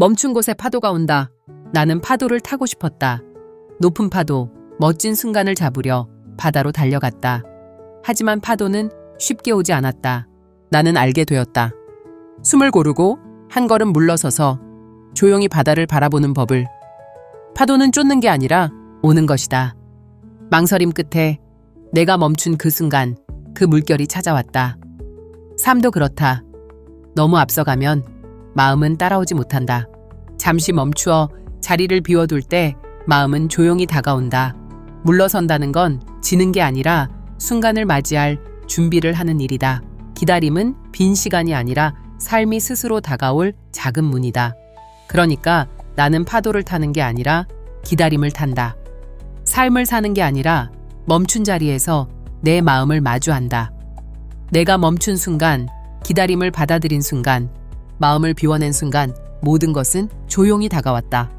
멈춘 곳에 파도가 온다. 나는 파도를 타고 싶었다. 높은 파도, 멋진 순간을 잡으려 바다로 달려갔다. 하지만 파도는 쉽게 오지 않았다. 나는 알게 되었다. 숨을 고르고 한 걸음 물러서서 조용히 바다를 바라보는 법을. 파도는 쫓는 게 아니라 오는 것이다. 망설임 끝에 내가 멈춘 그 순간 그 물결이 찾아왔다. 삶도 그렇다. 너무 앞서가면 마음은 따라오지 못한다. 잠시 멈추어 자리를 비워둘 때 마음은 조용히 다가온다. 물러선다는 건 지는 게 아니라 순간을 맞이할 준비를 하는 일이다. 기다림은 빈 시간이 아니라 삶이 스스로 다가올 작은 문이다. 그러니까 나는 파도를 타는 게 아니라 기다림을 탄다. 삶을 사는 게 아니라 멈춘 자리에서 내 마음을 마주한다. 내가 멈춘 순간, 기다림을 받아들인 순간, 마음을 비워낸 순간 모든 것은 조용히 다가왔다.